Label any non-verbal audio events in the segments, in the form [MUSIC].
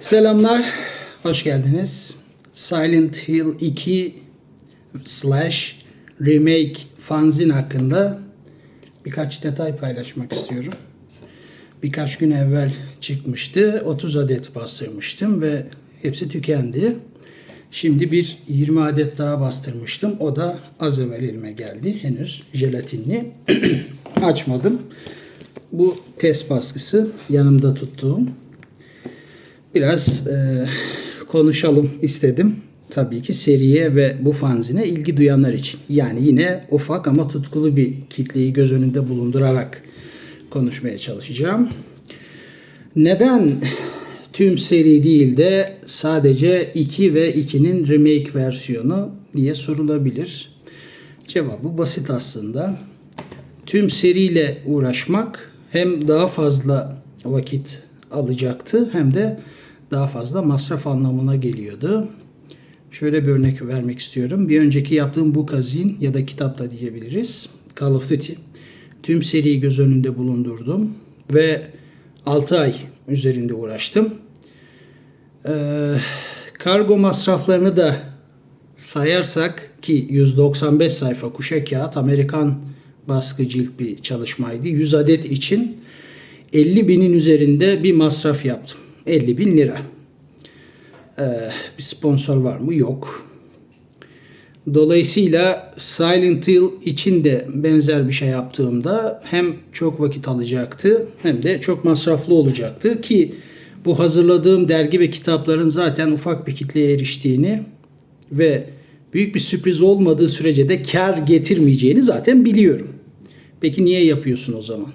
Selamlar, hoş geldiniz. Silent Hill 2 slash remake fanzin hakkında birkaç detay paylaşmak istiyorum. Birkaç gün evvel çıkmıştı. 30 adet bastırmıştım ve hepsi tükendi. Şimdi bir 20 adet daha bastırmıştım. O da az evvel elime geldi. Henüz jelatinli. [CLEARS THROAT] Açmadım. Bu test baskısı yanımda tuttuğum. Biraz e, konuşalım istedim. Tabii ki seriye ve bu fanzine ilgi duyanlar için. Yani yine ufak ama tutkulu bir kitleyi göz önünde bulundurarak konuşmaya çalışacağım. Neden tüm seri değil de sadece 2 ve 2'nin remake versiyonu diye sorulabilir. Cevabı basit aslında. Tüm seriyle uğraşmak hem daha fazla vakit alacaktı hem de daha fazla masraf anlamına geliyordu. Şöyle bir örnek vermek istiyorum. Bir önceki yaptığım bu kazin ya da kitap da diyebiliriz. Call of Duty. Tüm seriyi göz önünde bulundurdum ve 6 ay üzerinde uğraştım. Ee, kargo masraflarını da sayarsak ki 195 sayfa kuşa kağıt Amerikan baskı cilt bir çalışmaydı. 100 adet için 50 binin üzerinde bir masraf yaptım. 50 bin lira. Ee, bir sponsor var mı? Yok. Dolayısıyla Silent Hill için de benzer bir şey yaptığımda hem çok vakit alacaktı hem de çok masraflı olacaktı ki bu hazırladığım dergi ve kitapların zaten ufak bir kitleye eriştiğini ve büyük bir sürpriz olmadığı sürece de kar getirmeyeceğini zaten biliyorum. Peki niye yapıyorsun o zaman?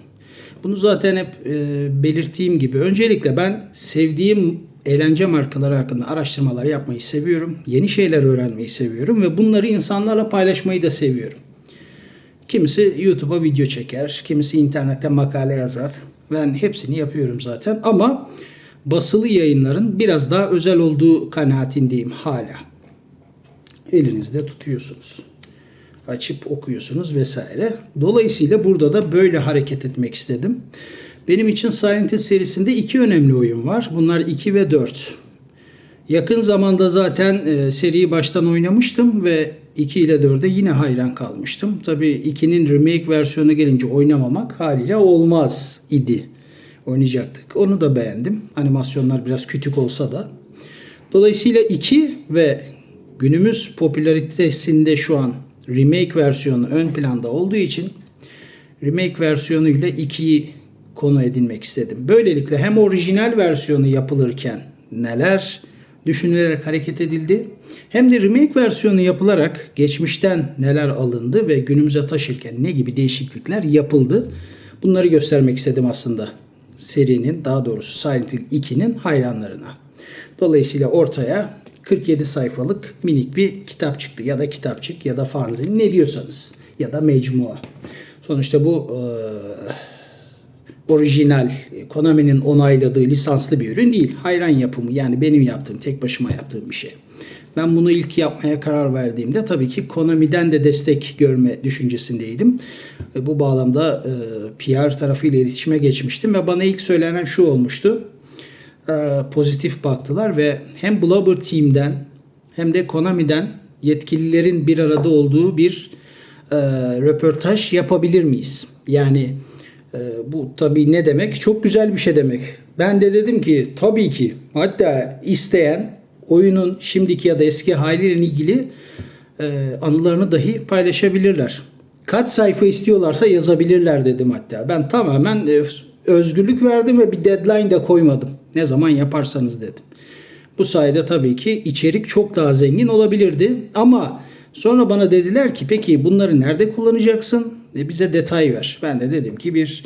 Bunu zaten hep e, belirttiğim gibi öncelikle ben sevdiğim eğlence markaları hakkında araştırmalar yapmayı seviyorum. Yeni şeyler öğrenmeyi seviyorum ve bunları insanlarla paylaşmayı da seviyorum. Kimisi YouTube'a video çeker, kimisi internette makale yazar. Ben hepsini yapıyorum zaten ama basılı yayınların biraz daha özel olduğu kanaatindeyim hala. Elinizde tutuyorsunuz. Açıp okuyorsunuz vesaire. Dolayısıyla burada da böyle hareket etmek istedim. Benim için Silent Hill serisinde iki önemli oyun var. Bunlar 2 ve 4. Yakın zamanda zaten e, seriyi baştan oynamıştım ve 2 ile 4'e yine hayran kalmıştım. Tabii 2'nin remake versiyonu gelince oynamamak haliyle olmaz idi. Oynayacaktık. Onu da beğendim. Animasyonlar biraz küçük olsa da. Dolayısıyla 2 ve günümüz popülaritesinde şu an remake versiyonu ön planda olduğu için remake versiyonu ile 2'yi konu edinmek istedim. Böylelikle hem orijinal versiyonu yapılırken neler düşünülerek hareket edildi hem de remake versiyonu yapılarak geçmişten neler alındı ve günümüze taşırken ne gibi değişiklikler yapıldı. Bunları göstermek istedim aslında serinin daha doğrusu Silent Hill 2'nin hayranlarına. Dolayısıyla ortaya 47 sayfalık minik bir kitap çıktı ya da kitapçık ya da fanzin ne diyorsanız ya da mecmua. Sonuçta bu e, orijinal Konami'nin onayladığı lisanslı bir ürün değil. Hayran yapımı yani benim yaptığım tek başıma yaptığım bir şey. Ben bunu ilk yapmaya karar verdiğimde tabii ki Konami'den de destek görme düşüncesindeydim. E, bu bağlamda e, PR tarafıyla iletişime geçmiştim ve bana ilk söylenen şu olmuştu. E, pozitif baktılar ve hem Blubber Team'den hem de Konami'den yetkililerin bir arada olduğu bir e, röportaj yapabilir miyiz? Yani e, bu tabii ne demek? Çok güzel bir şey demek. Ben de dedim ki tabii ki hatta isteyen oyunun şimdiki ya da eski haliyle ilgili e, anılarını dahi paylaşabilirler. Kaç sayfa istiyorlarsa yazabilirler dedim hatta. Ben tamamen e, özgürlük verdim ve bir deadline de koymadım. Ne zaman yaparsanız dedim. Bu sayede tabii ki içerik çok daha zengin olabilirdi. Ama sonra bana dediler ki peki bunları nerede kullanacaksın? E bize detay ver. Ben de dedim ki bir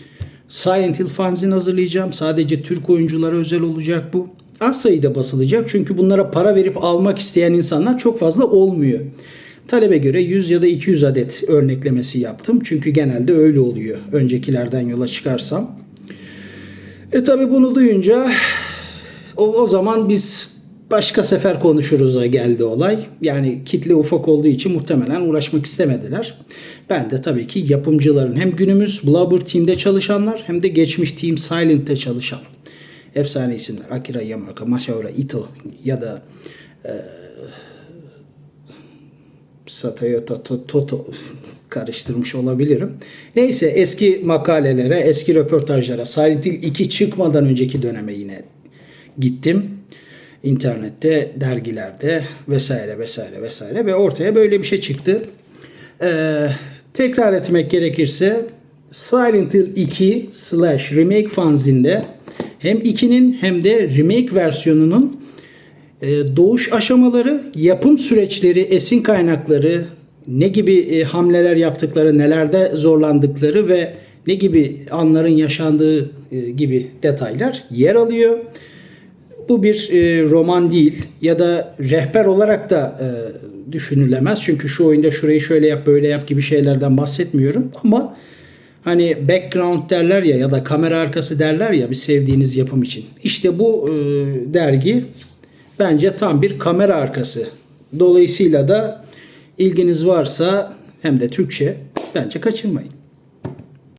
Silent Hill fanzin hazırlayacağım. Sadece Türk oyunculara özel olacak bu. Az sayıda basılacak çünkü bunlara para verip almak isteyen insanlar çok fazla olmuyor. Talebe göre 100 ya da 200 adet örneklemesi yaptım. Çünkü genelde öyle oluyor. Öncekilerden yola çıkarsam. E tabi bunu duyunca o, o zaman biz başka sefer konuşuruz'a geldi olay. Yani kitle ufak olduğu için muhtemelen uğraşmak istemediler. Ben de tabii ki yapımcıların hem günümüz Blubber Team'de çalışanlar hem de geçmiş Team Silent'te çalışan efsane isimler. Akira Yamaoka, Masaru Ito ya da e, Satoyo Toto, Toto karıştırmış olabilirim. Neyse eski makalelere, eski röportajlara, Silent Hill 2 çıkmadan önceki döneme yine gittim. İnternette, dergilerde vesaire vesaire vesaire ve ortaya böyle bir şey çıktı. Ee, tekrar etmek gerekirse Silent Hill 2 slash remake fanzinde hem 2'nin hem de remake versiyonunun e, doğuş aşamaları, yapım süreçleri, esin kaynakları, ne gibi e, hamleler yaptıkları, nelerde zorlandıkları ve ne gibi anların yaşandığı e, gibi detaylar yer alıyor. Bu bir e, roman değil ya da rehber olarak da e, düşünülemez. Çünkü şu oyunda şurayı şöyle yap böyle yap gibi şeylerden bahsetmiyorum. Ama hani background derler ya ya da kamera arkası derler ya bir sevdiğiniz yapım için. İşte bu e, dergi bence tam bir kamera arkası. Dolayısıyla da ilginiz varsa hem de Türkçe bence kaçırmayın.